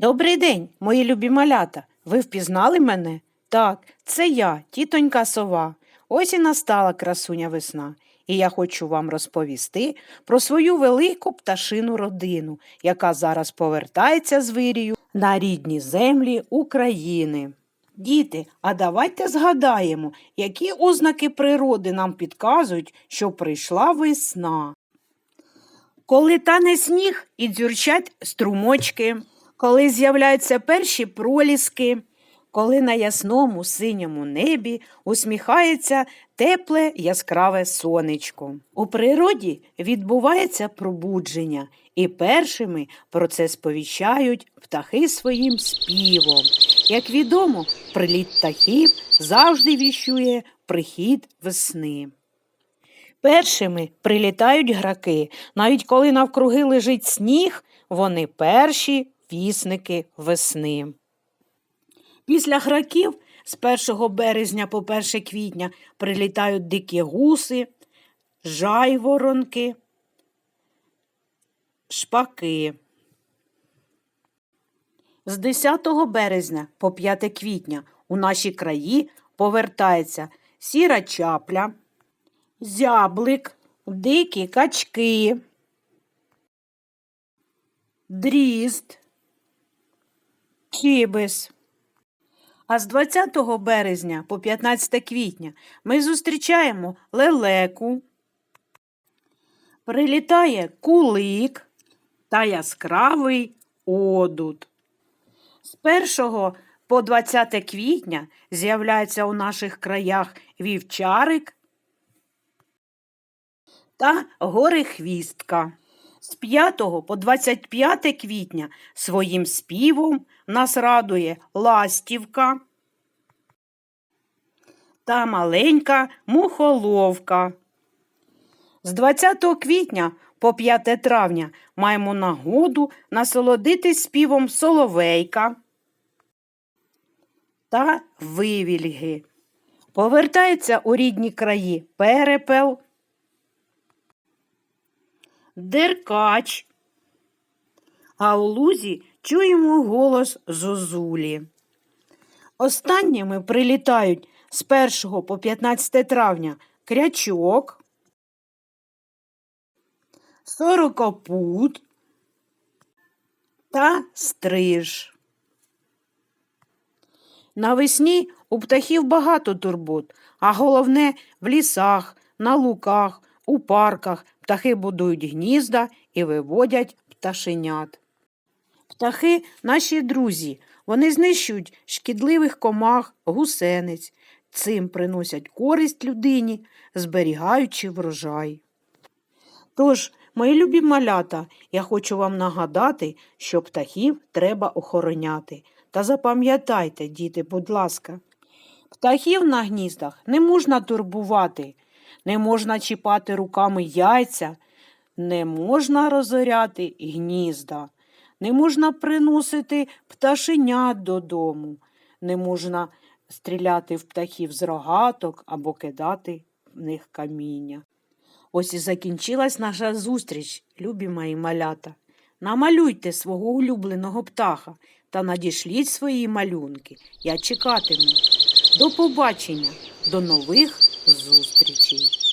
Добрий день, мої любі малята. Ви впізнали мене? Так, це я, тітонька сова. Ось і настала красуня весна. І я хочу вам розповісти про свою велику пташину родину, яка зараз повертається з вирію на рідні землі України. Діти, а давайте згадаємо, які ознаки природи нам підказують, що прийшла весна. Коли тане сніг і дзюрчать струмочки, коли з'являються перші проліски, коли на ясному синьому небі усміхається тепле яскраве сонечко. У природі відбувається пробудження, і першими про це сповіщають птахи своїм співом. Як відомо, приліт птахів завжди віщує прихід весни. Першими прилітають граки. Навіть коли навкруги лежить сніг, вони перші вісники весни. Після граків з 1 березня по 1 квітня прилітають дикі гуси, жайворонки, шпаки. З 10 березня по 5 квітня у наші краї повертається сіра чапля, зяблик, дикі качки, дрізд, чибис. А з 20 березня по 15 квітня ми зустрічаємо лелеку, прилітає кулик та яскравий одут. З 1 по 20 квітня з'являється у наших краях вівчарик та горехвістка. З 5 по 25 квітня своїм співом нас радує ластівка та маленька мухоловка. З 20 квітня по 5 травня маємо нагоду насолодитись співом соловейка та вивільги. Повертається у рідні краї перепел, деркач, а у лузі чуємо голос зозулі. Останніми прилітають з 1 по 15 травня крячок, сорокопут та стриж. Навесні у птахів багато турбот, а головне в лісах, на луках, у парках птахи будують гнізда і виводять пташенят. Птахи наші друзі, вони знищують шкідливих комах, гусениць, цим приносять користь людині, зберігаючи врожай. Тож, мої любі малята, я хочу вам нагадати, що птахів треба охороняти. Та запам'ятайте, діти, будь ласка, птахів на гніздах не можна турбувати, не можна чіпати руками яйця, не можна розоряти гнізда, не можна приносити пташенят додому, не можна стріляти в птахів з рогаток або кидати в них каміння. Ось і закінчилась наша зустріч, любі мої малята. Намалюйте свого улюбленого птаха та надішліть свої малюнки. Я чекатиму. До побачення, до нових Zustriti.